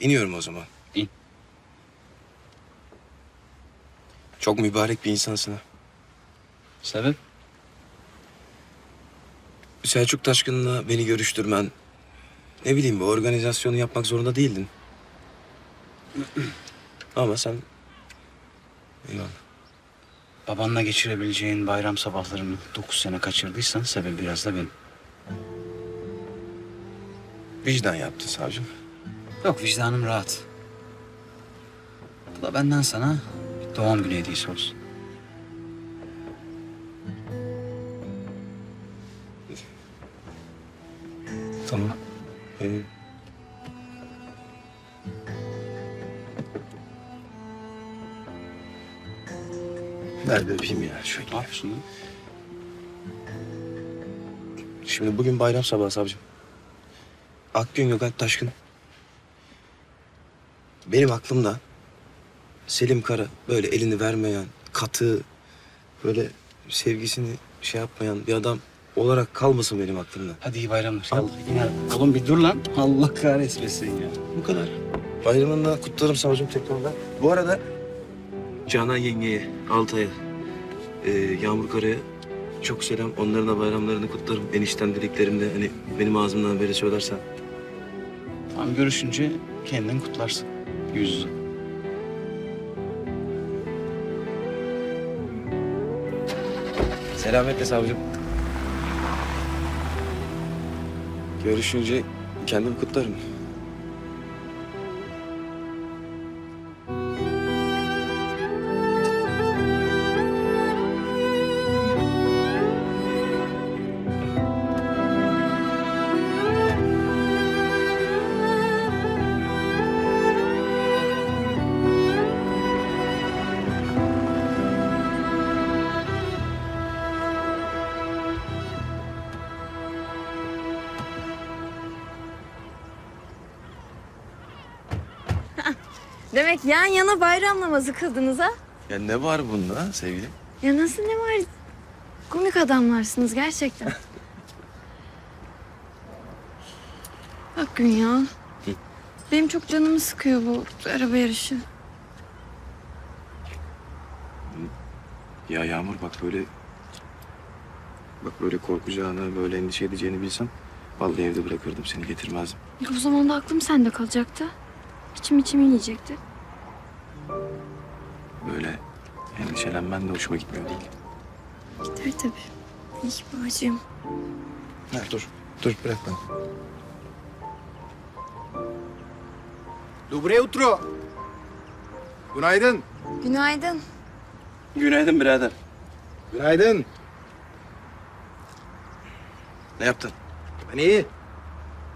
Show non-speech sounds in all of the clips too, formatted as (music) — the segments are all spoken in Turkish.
İniyorum o zaman. İn. Çok mübarek bir insansın ha. Sebep? Selçuk Taşkın'la beni görüştürmen... Ne bileyim bu organizasyonu yapmak zorunda değildin. (clears throat) Ama sen... Eyvallah. Babanla geçirebileceğin bayram sabahlarını dokuz sene kaçırdıysan sebebi biraz da benim. Vicdan yaptı savcım. Yok vicdanım rahat. Bu da benden sana bir doğum günü hediyesi olsun. Tamam. Ee, Ver bir öpeyim ya şöyle. Ne yapıyorsun lan? Şimdi bugün bayram sabahı savcım. Akgün Gökalp Taşkın. Benim aklımda Selim Kara böyle elini vermeyen, katı, böyle sevgisini şey yapmayan bir adam olarak kalmasın benim aklımda. Hadi iyi bayramlar. Yallah yine. Oğlum bir dur lan. Allah kahretmesin ya. Bu kadar. Bayramını da kutlarım savcım tekrardan. Bu arada Canan yengeye, Altay'a, e, Yağmur Kara'ya çok selam. Onların da bayramlarını kutlarım. Enişten dileklerimde hani benim ağzımdan beri söylersen. Tamam görüşünce kendin kutlarsın. Yüz. Selametle savcım. Görüşünce kendim kutlarım. Demek yan yana bayram namazı kıldınız ha? Ya ne var bunda sevgilim? Ya nasıl ne var? Komik adamlarsınız gerçekten. (laughs) Bak gün ya. Benim çok canımı sıkıyor bu araba yarışı. Ya Yağmur bak böyle... Bak böyle korkacağını, böyle endişe edeceğini bilsem... Vallahi evde bırakırdım seni getirmezdim. O zaman da aklım sende kalacaktı. İçim içimi yiyecekti. Böyle endişelenmen de hoşuma gitmiyor değil. Gider tabii. İyi babacığım. Ha, dur. Dur bırak beni. Dobre utro. Günaydın. Günaydın. Günaydın birader. Günaydın. Ne yaptın? Ben iyi.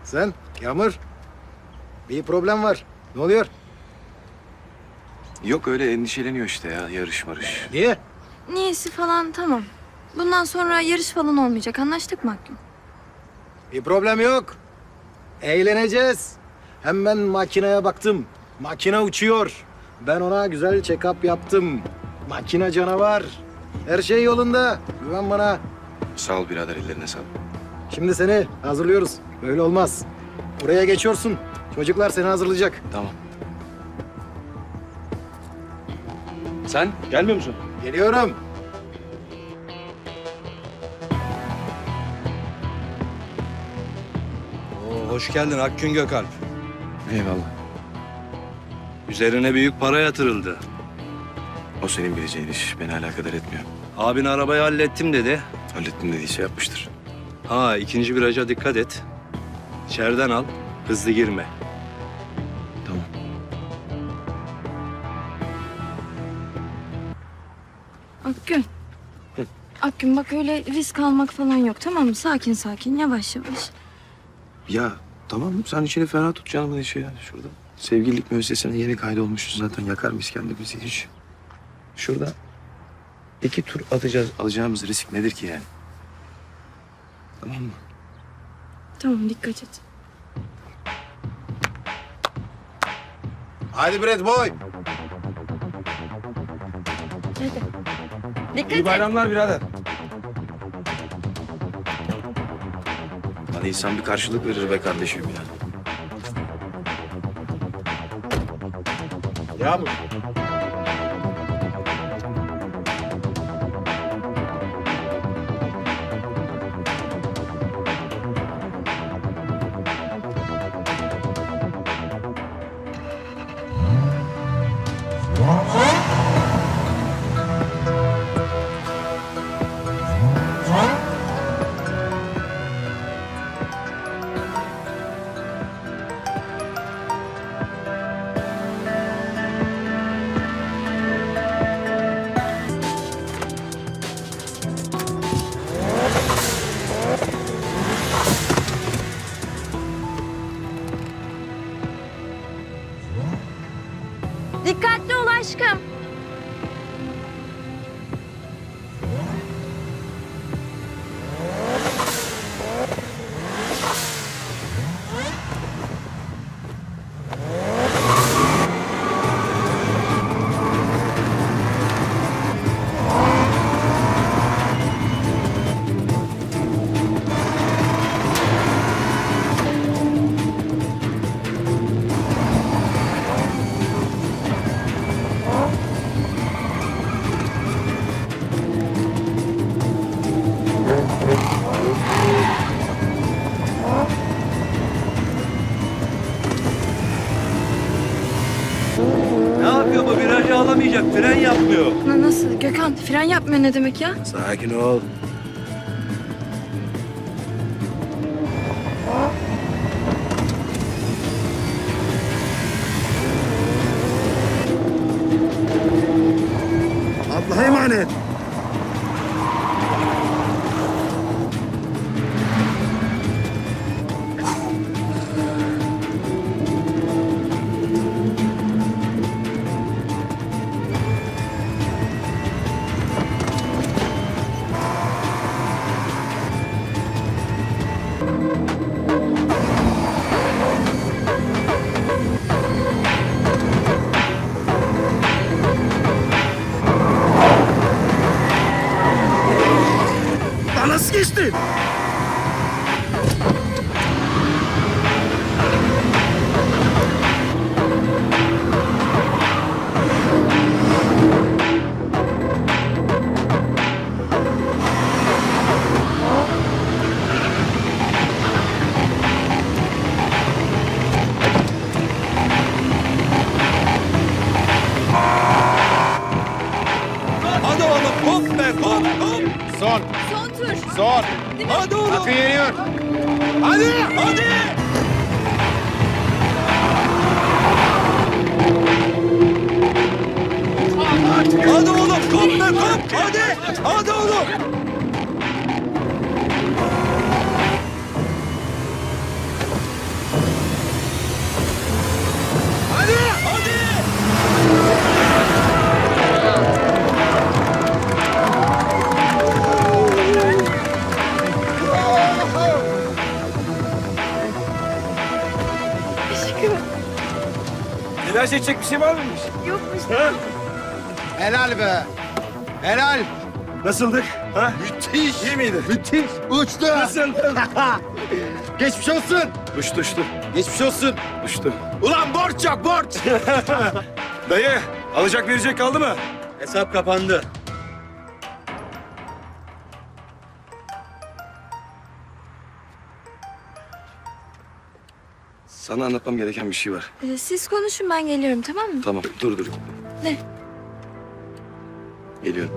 Sen Yağmur. Bir problem var. Ne oluyor? Yok öyle endişeleniyor işte ya yarış marış. Niye? Niyesi falan tamam. Bundan sonra yarış falan olmayacak. Anlaştık mı Hakkım? Bir problem yok. Eğleneceğiz. Hem ben makineye baktım. Makine uçuyor. Ben ona güzel check-up yaptım. Makine canavar. Her şey yolunda. Güven bana. Sağ ol birader ellerine sağlık. Şimdi seni hazırlıyoruz. Böyle olmaz. Oraya geçiyorsun. Çocuklar seni hazırlayacak. Tamam. Sen gelmiyor musun? Geliyorum. Oo, hoş geldin Akgün Gökalp. Eyvallah. Üzerine büyük para yatırıldı. O senin bileceğin iş. Beni alakadar etmiyor. Abin arabayı hallettim dedi. Hallettim dediği şey yapmıştır. Ha ikinci viraja dikkat et. İçeriden al, hızlı girme. Akgün. Akgün bak öyle risk almak falan yok tamam mı? Sakin sakin yavaş yavaş. Ya tamam sen içini ferah tut canımın işi ya şurada. Sevgililik müessesesine yeni kaydolmuşuz zaten yakar mıyız kendimizi hiç. Şurada iki tur atacağız. Alacağımız risk nedir ki yani? Tamam mı? Tamam dikkat et. Hadi Brad boy. Hadi. Dikkat İyi et. bayramlar birader. Lan insan bir karşılık verir be kardeşim ya. Yağmur. Alamayacak. Fren yapmıyor. Na- Nasıl? Gökhan fren yapmıyor ne demek ya? Sakin ol. Allah'a emanet. Son. Son tur. Son. Hadi oğlum. Akın yeniyor. Hadi hadi. Hadi oğlum kop be kop. Hadi. Hadi oğlum. Aşkım. Neler çekecek bir şey var mıymış? Yokmuş. Helal be. Helal. Nasıldık? Ha? Müthiş. İyi miydi? Müthiş. Uçtu. Nasıldı? (laughs) Geçmiş olsun. Uçtu uçtu. Geçmiş olsun. Uçtu. Ulan borç yok borç. (laughs) Dayı alacak verecek kaldı mı? Hesap kapandı. Sana anlatmam gereken bir şey var. Ee, siz konuşun ben geliyorum tamam mı? Tamam dur dur. Ne? Geliyorum.